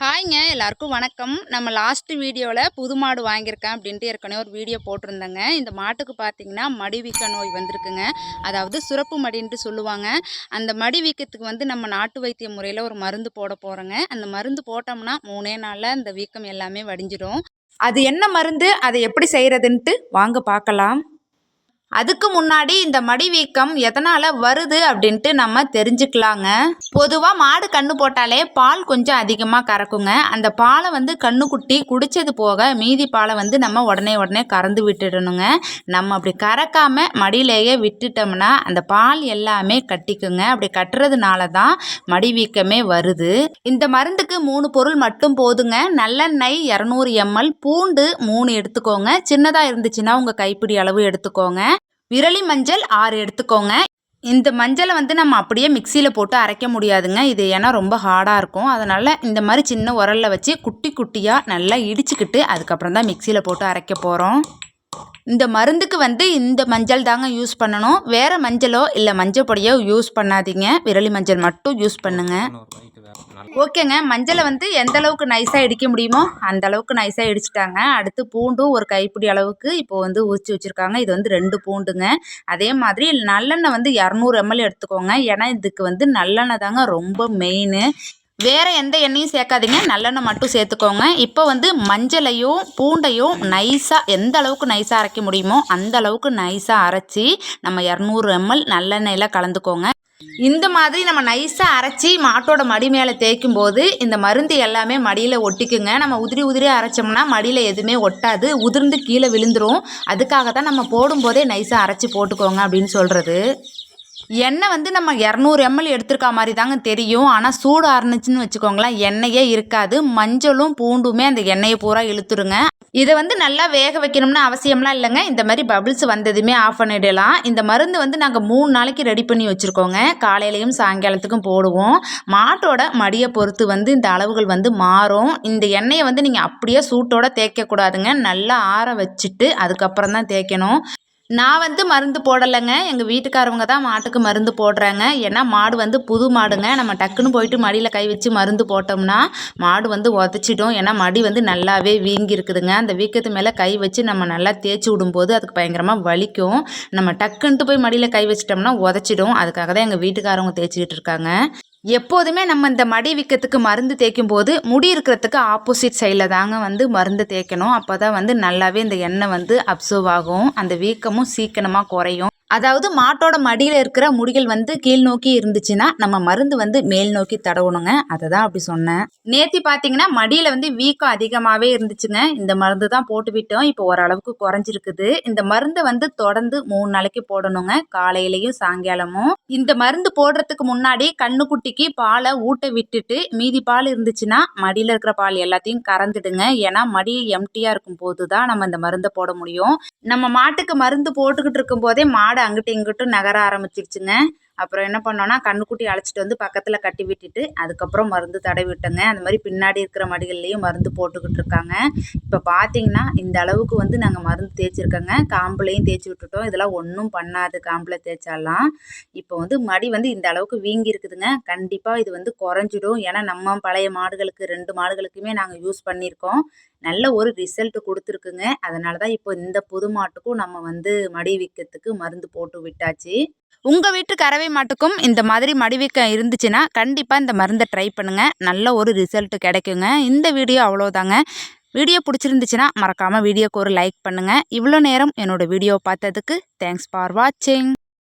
ஹாய்ங்க எல்லாருக்கும் வணக்கம். நம்ம லாஸ்ட் வீடியோவில் புது மாடு வாங்கியிருக்கேன் அப்படின்ட்டு ஏற்கனவே ஒரு வீடியோ போட்டிருந்தேங்க. இந்த மாட்டுக்கு பார்த்தீங்கன்னா மடி வீக்க நோய் வந்திருக்குங்க. அதாவது சுரப்பு மடின்ட்டு சொல்லுவாங்க. அந்த மடி வீக்கத்துக்கு வந்து நம்ம நாட்டு வைத்திய முறையில் ஒரு மருந்து போட போகிறோங்க அந்த மருந்து போட்டோம்னா மூணே நாளில் அந்த வீக்கம் எல்லாமே வடிஞ்சிடும். அது என்ன மருந்து? அதை எப்படி செய்கிறதுன்ட்டு வாங்க பார்க்கலாம் அதுக்கு முன்னாடி இந்த மடி வீக்கம் எதனால் வருது அப்படின்ட்டு நம்ம தெரிஞ்சுக்கலாங்க. பொதுவாக மாடு கண்ணு போட்டாலே பால் கொஞ்சம் அதிகமாக கறக்குங்க. அந்த பாலை வந்து கண்ணுக்குட்டி குடித்தது போக மீதி பாலை வந்து நம்ம உடனே உடனே கறந்து விட்டுடணுங்க. நம்ம அப்படி கறக்காம மடியிலேயே விட்டுட்டோம்னா அந்த பால் எல்லாமே கட்டிக்குங்க. அப்படி கட்டுறதுனால தான் மடி வீக்கமே வருது. இந்த மருந்துக்கு மூணு பொருள் மட்டும் போதுங்க. நல்லெண்ணெய் இரநூறு எம்எல் பூண்டு மூணு எடுத்துக்கோங்க. சின்னதாக இருந்துச்சுன்னா உங்கள் கைப்பிடி அளவு எடுத்துக்கோங்க. விரலி மஞ்சள் ஆறு எடுத்துக்கோங்க. இந்த மஞ்சளை வந்து நம்ம அப்படியே மிக்சியில் போட்டு அரைக்க முடியாதுங்க. இது ஏன்னா ரொம்ப ஹார்டாக இருக்கும். அதனால் இந்த மாதிரி சின்ன உரலில் வச்சு குட்டி குட்டியாக நல்லா இடிச்சுக்கிட்டு அதுக்கப்புறம் தான் மிக்சியில் போட்டு அரைக்க போகிறோம் இந்த மருந்துக்கு வந்து இந்த மஞ்சள் தாங்க யூஸ் பண்ணணும். வேறு மஞ்சளோ இல்லை மஞ்சள் பொடியோ யூஸ் பண்ணாதீங்க. விரலி மஞ்சள் மட்டும் யூஸ் பண்ணுங்கள் ஓகேங்க. மஞ்சளை வந்து எந்த அளவுக்கு நைஸாக இடிக்க முடியுமோ அந்த அளவுக்கு நைஸாக இடிச்சிட்டாங்க. அடுத்து பூண்டும் ஒரு கைப்பிடி அளவுக்கு இப்போ வந்து ஊசி வச்சுருக்காங்க. இது வந்து ரெண்டு பூண்டுங்க. அதே மாதிரி நல்லெண்ணெய் வந்து இரநூறு எம்எல் எடுத்துக்கோங்க. ஏன்னா இதுக்கு வந்து நல்லெண்ணெய் தாங்க ரொம்ப மெயின் வேறு எந்த எண்ணெயும் சேர்க்காதீங்க. நல்லெண்ணெய் மட்டும் சேர்த்துக்கோங்க. இப்போ வந்து மஞ்சளையும் பூண்டையும் நைஸாக எந்த அளவுக்கு நைஸாக அரைக்க முடியுமோ அந்த அளவுக்கு நைஸாக அரைச்சி நம்ம இரநூறு எம்எல் நல்லெண்ணெயில் கலந்துக்கோங்க. இந்த மாதிரி நம்ம நைஸாக அரைச்சி மாட்டோட மடி மேலே தேய்க்கும் போது இந்த மருந்து எல்லாமே மடியில் ஒட்டிக்குங்க. நம்ம உதிரி உதிரி அரைச்சோம்னா மடியில் எதுவுமே ஒட்டாது. உதிர்ந்து கீழே விழுந்துடும் அதுக்காக தான் நம்ம போடும்போதே நைஸாக அரைச்சி போட்டுக்கோங்க அப்படின்னு சொல்கிறது எண்ணெய் வந்து நம்ம இரநூறு எம்எல் எடுத்துருக்கா மாதிரி தாங்க தெரியும். ஆனால் சூடு ஆரணிச்சுன்னு வச்சுக்கோங்களேன் எண்ணெயே இருக்காது. மஞ்சளும் பூண்டுமே அந்த எண்ணெயை பூரா இழுத்துருங்க. இதை வந்து நல்லா வேக வைக்கணும்னு அவசியம்லாம் இல்லைங்க. இந்த மாதிரி பபிள்ஸ் வந்ததுமே ஆஃப் பண்ணிடலாம். இந்த மருந்து வந்து நாங்கள் மூணு நாளைக்கு ரெடி பண்ணி வச்சுருக்கோங்க. காலையிலையும் சாயங்காலத்துக்கும் போடுவோம். மாட்டோட மடியை பொறுத்து வந்து இந்த அளவுகள் வந்து மாறும். இந்த எண்ணெயை வந்து நீங்கள் அப்படியே சூட்டோட தேய்க்கக்கூடாதுங்க. நல்லா ஆற வச்சுட்டு அதுக்கப்புறம் தான் தேய்க்கணும். நான் வந்து மருந்து போடலைங்க. எங்கள் வீட்டுக்காரவங்க தான் மாட்டுக்கு மருந்து போடுறாங்க. ஏன்னா மாடு வந்து புது மாடுங்க. நம்ம டக்குன்னு போயிட்டு மடியில் கை வச்சு மருந்து போட்டோம்னா மாடு வந்து உதச்சிடும். ஏன்னா மடி வந்து நல்லாவே வீங்கி இருக்குதுங்க அந்த வீக்கத்து மேலே கை வச்சு நம்ம நல்லா தேய்ச்சி விடும்போது அதுக்கு பயங்கரமாக வலிக்கும். நம்ம டக்குன்ட்டு போய் மடியில் கை வச்சிட்டோம்னா உதச்சிடும். அதுக்காக தான் எங்கள் வீட்டுக்காரவங்க தேய்ச்சிக்கிட்டு இருக்காங்க. எப்போதுமே நம்ம இந்த மடி வீக்கத்துக்கு மருந்து தேய்க்கும் போது முடி இருக்கிறதுக்கு ஆப்போசிட் சைடில் தாங்க வந்து மருந்து தேய்க்கணும். அப்போ தான் வந்து நல்லாவே இந்த எண்ணெய் வந்து அப்சர்வ் ஆகும். அந்த வீக்கமும் சீக்கிரமாக குறையும். அதாவது மாட்டோட மடியில் இருக்கிற முடிகள் வந்து கீழ் நோக்கி இருந்துச்சுன்னா நம்ம மருந்து வந்து மேல் நோக்கி தடவணுங்க. அதை தான் அப்படி சொன்னேன். நேத்தி பார்த்தீங்கன்னா மடியில் வந்து வீக்கம் அதிகமாகவே இருந்துச்சுங்க. இந்த மருந்து தான் போட்டு விட்டோம். இப்போ ஓரளவுக்கு குறைஞ்சிருக்குது. இந்த மருந்தை வந்து தொடர்ந்து மூணு நாளைக்கு போடணுங்க. காலையிலையும் சாயங்காலமும். இந்த மருந்து போடுறதுக்கு முன்னாடி கண்ணுக்குட்டிக்கு பாலை ஊட்ட விட்டுட்டு மீதி பால் இருந்துச்சுன்னா மடியில் இருக்கிற பால் எல்லாத்தையும் கறந்துடுங்க. ஏன்னா மடி எம்டியாக இருக்கும் போது தான் நம்ம இந்த மருந்தை போட முடியும். நம்ம மாட்டுக்கு மருந்து போட்டுக்கிட்டு இருக்கும் போதே மாடு மாடு அங்கிட்டும் இங்கிட்டும் நகர ஆரம்பிச்சிருச்சுங்க. அப்புறம் என்ன பண்ணோன்னா கண்ணுக்குட்டி அழைச்சிட்டு வந்து பக்கத்தில் கட்டி விட்டுட்டு அதுக்கப்புறம் மருந்து தடவி விட்டோங்க. அந்த மாதிரி பின்னாடி இருக்கிற மடிகள்லேயும் மருந்து போட்டுக்கிட்டு இருக்காங்க. இப்போ பார்த்தீங்கன்னா இந்த அளவுக்கு வந்து நாங்கள் மருந்து தேய்ச்சிருக்கோங்க. காம்புலையும் தேய்ச்சி விட்டுட்டோம். இதெல்லாம் ஒன்றும் பண்ணாது. காம்பில் தேய்ச்சாலாம். இப்போ வந்து மடி வந்து இந்த அளவுக்கு வீங்கி இருக்குதுங்க. கண்டிப்பாக இது வந்து குறைஞ்சிடும். ஏன்னா நம்ம பழைய மாடுகளுக்கு ரெண்டு மாடுகளுக்குமே நாங்கள் யூஸ் பண்ணியிருக்கோம். நல்ல ஒரு ரிசல்ட் கொடுத்துருக்குங்க. அதனால தான் இப்போ இந்த புது மாட்டுக்கும் நம்ம வந்து மடி விற்கிறதுக்கு மருந்து போட்டு விட்டாச்சு. உங்கள் வீட்டு கறவை மாட்டுக்கும் இந்த மாதிரி மடிவீக்கம் இருந்துச்சுன்னா கண்டிப்பாக இந்த மருந்தை ட்ரை பண்ணுங்கள் நல்ல ஒரு ரிசல்ட் கிடைக்குங்க. இந்த வீடியோ அவ்வளோதாங்க வீடியோ பிடிச்சிருந்துச்சுன்னா மறக்காமல் வீடியோக்கு ஒரு லைக் பண்ணுங்கள் இவ்வளோ நேரம் என்னோடய வீடியோ பார்த்ததுக்கு தேங்க்ஸ் ஃபார் வாட்சிங்